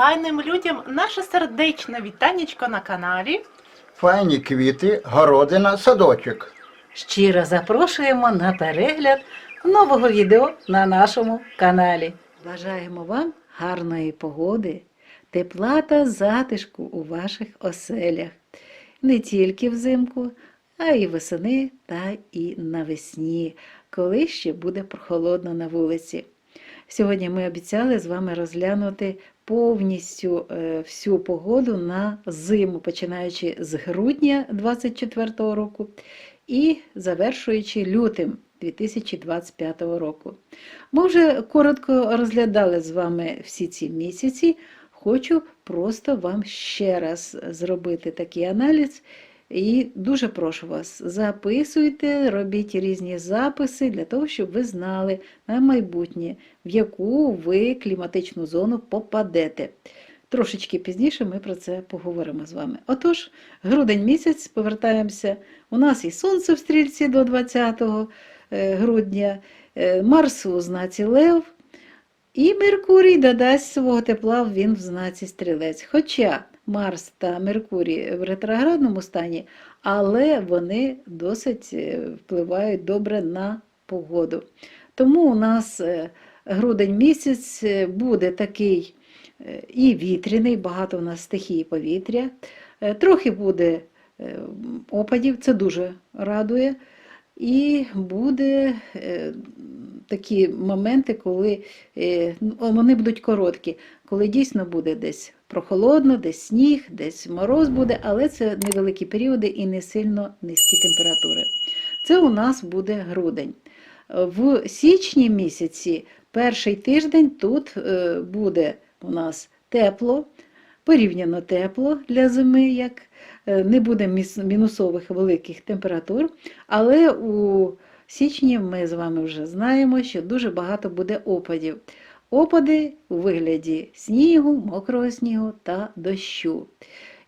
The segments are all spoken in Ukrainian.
файним людям наше сердечне вітанечко на каналі. Файні квіти, городина, садочок. Щиро запрошуємо на перегляд нового відео на нашому каналі. Бажаємо вам гарної погоди, тепла та затишку у ваших оселях. Не тільки взимку, а й восени та і навесні, коли ще буде прохолодно на вулиці. Сьогодні ми обіцяли з вами розглянути повністю е, всю погоду на зиму, починаючи з грудня 2024 року і завершуючи лютим 2025 року. Ми вже коротко розглядали з вами всі ці місяці. Хочу просто вам ще раз зробити такий аналіз. І дуже прошу вас, записуйте, робіть різні записи для того, щоб ви знали на майбутнє, в яку ви кліматичну зону попадете. Трошечки пізніше ми про це поговоримо з вами. Отож, грудень місяць, повертаємося. У нас і сонце в стрільці до 20 е, грудня, е, Марс у знаці Лев, і Меркурій додасть свого тепла він в знаці стрілець. Хоча Марс та Меркурій в ретроградному стані, але вони досить е, впливають добре на погоду. Тому у нас е, грудень місяць е, буде такий і вітряний, багато у нас стихії повітря. Трохи буде опадів, це дуже радує. І буде такі моменти, коли вони будуть короткі, коли дійсно буде десь прохолодно, десь сніг, десь мороз буде, але це невеликі періоди і не сильно низькі температури. Це у нас буде грудень. В січні місяці, перший тиждень, тут е, буде у нас тепло, порівняно тепло для зими, як е, не буде мінусових великих температур, але у січні ми з вами вже знаємо, що дуже багато буде опадів. Опади у вигляді снігу, мокрого снігу та дощу.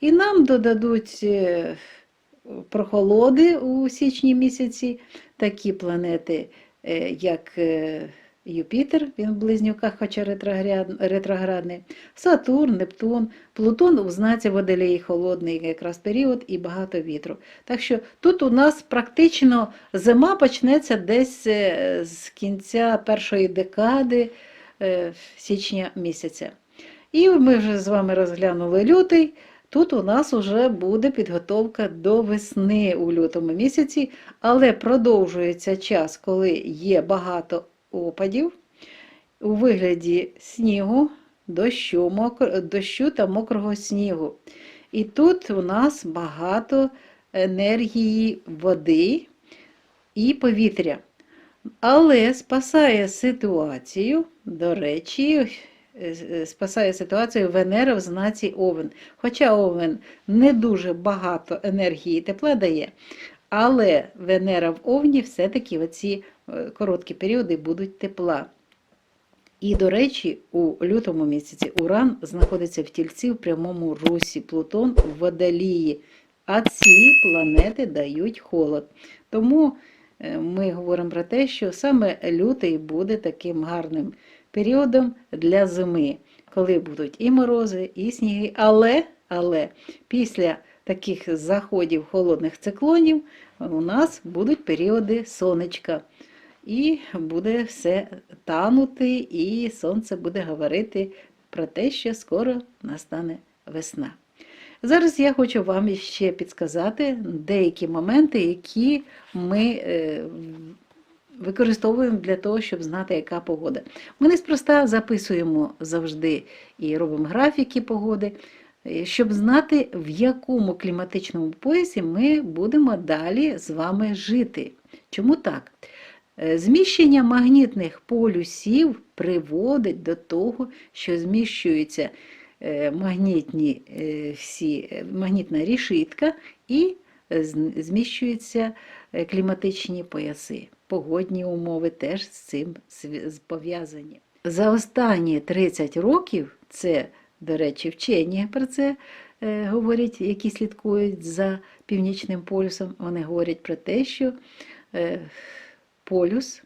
І нам додадуть е, прохолоди у січні місяці такі планети, е, як е, Юпітер, він в близнюках, хоча ретроградний, Сатурн, Нептун, Плутон у знаці Водолії холодний якраз період і багато вітру. Так що тут у нас практично зима почнеться десь з кінця першої декади січня місяця. І ми вже з вами розглянули лютий. Тут у нас вже буде підготовка до весни у лютому місяці, але продовжується час, коли є багато опадів у вигляді снігу, дощу, мокр... дощу та мокрого снігу. І тут у нас багато енергії води і повітря. Але спасає ситуацію, до речі, е, спасає ситуацію Венера в знаці Овен. Хоча Овен не дуже багато енергії і тепла дає, але Венера в Овні все-таки в ці е, короткі періоди будуть тепла. І, до речі, у лютому місяці Уран знаходиться в тільці в прямому русі, Плутон в водолії. А ці планети дають холод. Тому ми говоримо про те, що саме лютий буде таким гарним періодом для зими, коли будуть і морози, і сніги. Але, але після таких заходів холодних циклонів у нас будуть періоди сонечка. І буде все танути, і сонце буде говорити про те, що скоро настане весна. Зараз я хочу вам ще підсказати деякі моменти, які ми е, використовуємо для того, щоб знати, яка погода. Ми неспроста записуємо завжди і робимо графіки погоди, е, щоб знати, в якому кліматичному поясі ми будемо далі з вами жити. Чому так? Е, Зміщення магнітних полюсів приводить до того, що зміщуються е, магнітні е, всі, е, магнітна рішитка і е, зміщуються е, кліматичні пояси. Погодні умови теж з цим пов'язані. За останні 30 років, це, до речі, вчені про це е, говорять, які слідкують за північним полюсом, вони говорять про те, що е, полюс,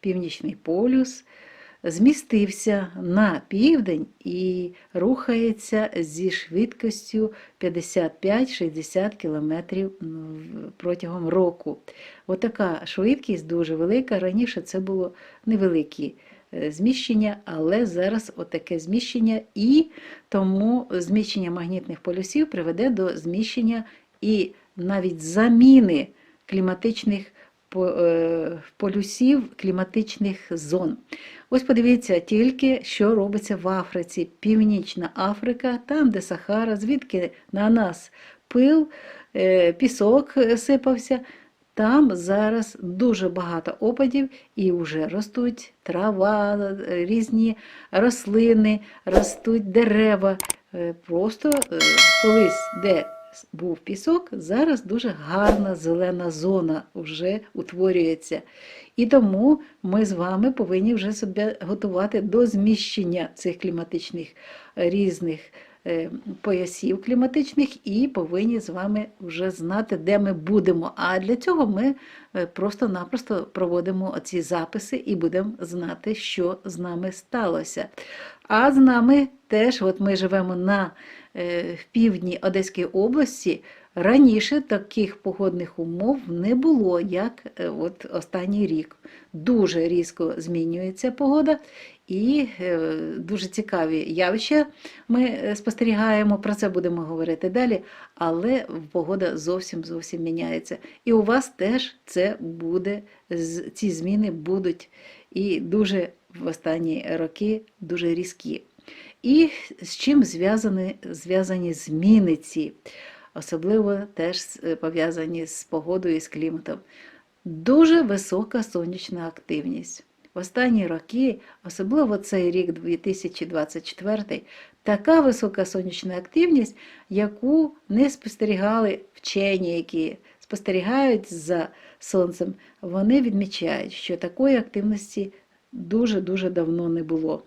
північний полюс змістився на південь і рухається зі швидкістю 55-60 км протягом року. Отака швидкість дуже велика. Раніше це було невеликі е, зміщення, але зараз отаке зміщення, і тому зміщення магнітних полюсів приведе до зміщення і навіть заміни кліматичних полюсів, кліматичних зон. Ось подивіться тільки, що робиться в Африці, Північна Африка, там, де Сахара, звідки на нас пил, е, пісок е, сипався. Там зараз дуже багато опадів і вже ростуть трава, е, різні рослини, ростуть дерева. Е, Просто е, колись, де був пісок, зараз дуже гарна зелена зона вже утворюється. І тому ми з вами повинні вже себе готувати до зміщення цих кліматичних е, різних е, поясів кліматичних і повинні з вами вже знати, де ми будемо. А для цього ми е, просто-напросто проводимо ці записи і будемо знати, що з нами сталося. А з нами теж, от ми живемо на в півдні Одеської області. Раніше таких погодних умов не було, як е, от останній рік. Дуже різко змінюється погода, і е, дуже цікаві явища ми е, спостерігаємо. Про це будемо говорити далі. Але погода зовсім зовсім міняється. І у вас теж це буде, ці зміни будуть і дуже в останні роки дуже різкі. І з чим зв'язані, зв'язані зміни ці, особливо теж е, пов'язані з погодою і з кліматом. Дуже висока сонячна активність. В останні роки, особливо цей рік 2024, така висока сонячна активність, яку не спостерігали вчені, які спостерігають за сонцем, вони відмічають, що такої активності дуже-дуже давно не було.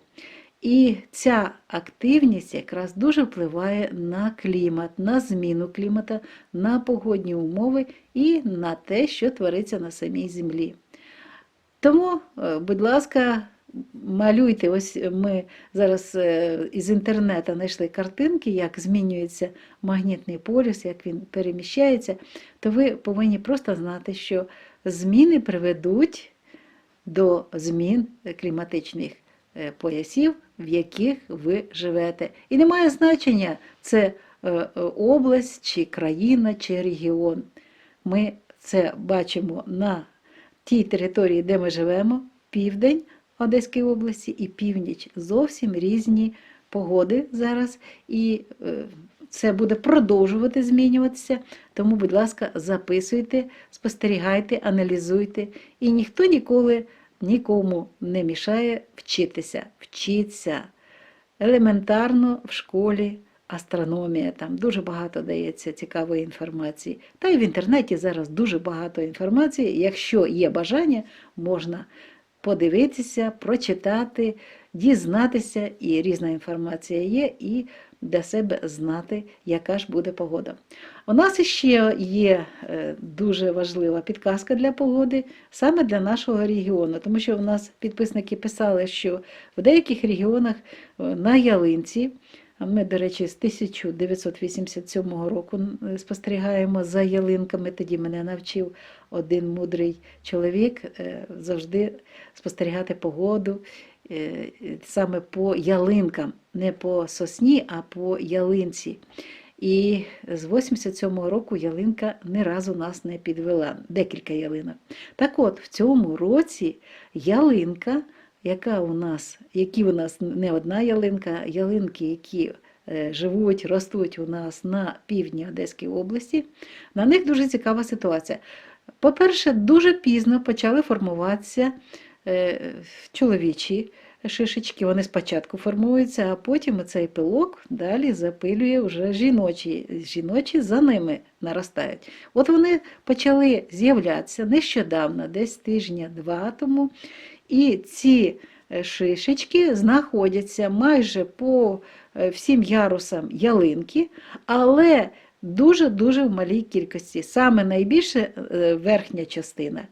І ця активність якраз дуже впливає на клімат, на зміну клімата, на погодні умови і на те, що твориться на самій землі. Тому, е, будь ласка, малюйте. Ось ми зараз е, із інтернету знайшли картинки, як змінюється магнітний полюс, як він переміщається, то ви повинні просто знати, що зміни приведуть до змін кліматичних е, поясів, в яких ви живете. І немає значення, це е, область, чи країна, чи регіон. Ми це бачимо на тій території, де ми живемо, південь Одеської області і північ. Зовсім різні погоди зараз. І е, це буде продовжувати змінюватися. Тому, будь ласка, записуйте, спостерігайте, аналізуйте. І ніхто ніколи нікому не мішає вчитися. Вчіться елементарно в школі. Астрономія, там дуже багато дається цікавої інформації. Та й в інтернеті зараз дуже багато інформації. Якщо є бажання, можна подивитися, прочитати, дізнатися, і різна інформація є, і для себе знати, яка ж буде погода. У нас ще є е, дуже важлива підказка для погоди саме для нашого регіону, тому що у нас підписники писали, що в деяких регіонах е, на ялинці. А Ми, до речі, з 1987 року спостерігаємо за ялинками. Тоді мене навчив один мудрий чоловік е, завжди спостерігати погоду саме по ялинкам, не по сосні, а по ялинці. І з 87-го року ялинка ні разу нас не підвела, декілька ялинок. Так от, в цьому році ялинка, яка у нас, які у нас не одна ялинка, ялинки, які е, живуть, ростуть у нас на півдні Одеської області, на них дуже цікава ситуація. По-перше, дуже пізно почали формуватися е, чоловічі шишечки. Вони спочатку формуються, а потім цей пилок далі запилює вже жіночі. Жіночі за ними наростають. От вони почали з'являтися нещодавно, десь тижня-два тому. І ці е, шишечки знаходяться майже по е, всім ярусам ялинки, але дуже-дуже в малій кількості. Саме найбільше е, верхня частина.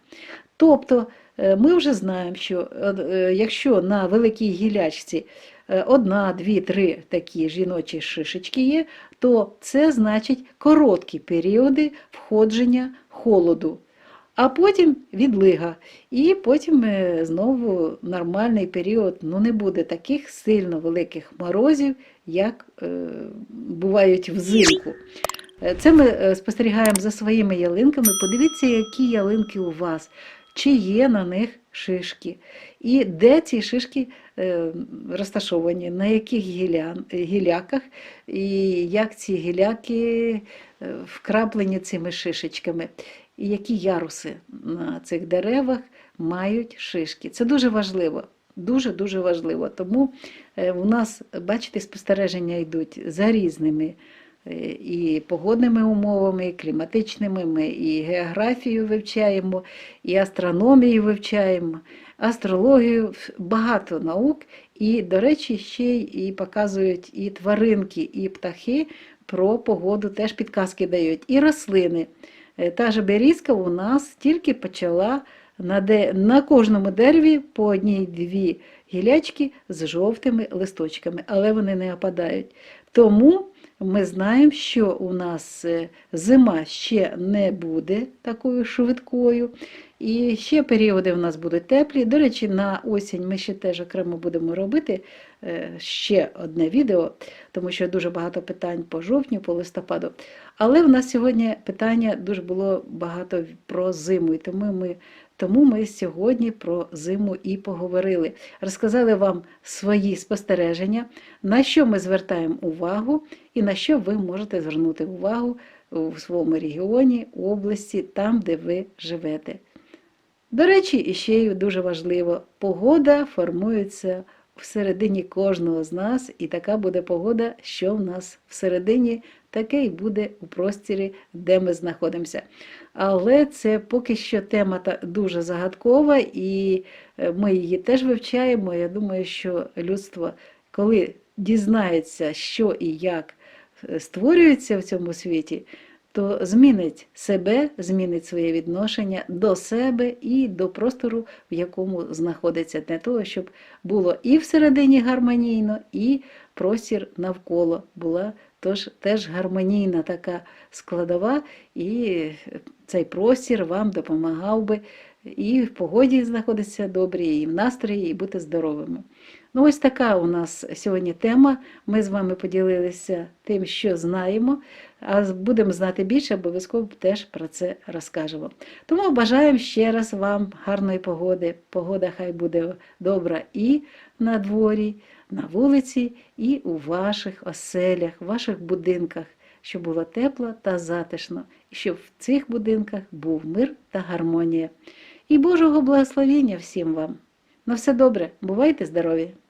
Тобто е, ми вже знаємо, що е, е, якщо на великій гілячці е, одна, дві, три такі жіночі шишечки є, то це значить короткі періоди входження холоду. А потім відлига. І потім е, знову нормальний період. Ну, не буде таких сильно великих морозів, як е, бувають взимку. Е, Це ми е, спостерігаємо за своїми ялинками. Подивіться, які ялинки у вас, чи є на них шишки, і де ці шишки е, розташовані, на яких е, гіляках, і як ці гіляки е, вкраплені цими шишечками, і які яруси на цих деревах мають шишки. Це дуже важливо. Дуже-дуже важливо. Тому е, у нас, бачите, спостереження йдуть за різними е, і погодними умовами, і кліматичними. Ми і географію вивчаємо, і астрономію вивчаємо, астрологію, багато наук. І, до речі, ще й показують і тваринки, і птахи про погоду, теж підказки дають, і рослини. Е, Та же берізка у нас тільки почала на, де, на кожному дереві по одній-дві гілячки з жовтими листочками, але вони не опадають. Тому ми знаємо, що у нас е, зима ще не буде такою швидкою. І ще періоди у нас будуть теплі. До речі, на осінь ми ще теж окремо будемо робити е, ще одне відео, тому що дуже багато питань по жовтню, по листопаду. Але в нас сьогодні питання дуже було багато про зиму, і тому ми, тому ми сьогодні про зиму і поговорили. Розказали вам свої спостереження, на що ми звертаємо увагу і на що ви можете звернути увагу у своєму регіоні, області, там, де ви живете. До речі, і ще й дуже важливо, погода формується всередині кожного з нас, і така буде погода, що в нас всередині, таке і буде у простірі, де ми знаходимося. Але це поки що тема дуже загадкова, і е, ми її теж вивчаємо. Я думаю, що людство, коли дізнається, що і як е, створюється в цьому світі, то змінить себе, змінить своє відношення до себе і до простору, в якому знаходиться, для того, щоб було і всередині гармонійно, і простір навколо була тож, теж гармонійна така складова, і цей простір вам допомагав би і в погоді знаходитися добрі, і в настрої, і бути здоровими. Ну, ось така у нас сьогодні тема. Ми з вами поділилися тим, що знаємо, а будемо знати більше, обов'язково теж про це розкажемо. Тому бажаємо ще раз вам гарної погоди. Погода хай буде добра і на дворі, на вулиці, і у ваших оселях, в ваших будинках, щоб було тепло та затишно, і щоб в цих будинках був мир та гармонія. І Божого благословення всім вам! На все добре, бувайте здорові!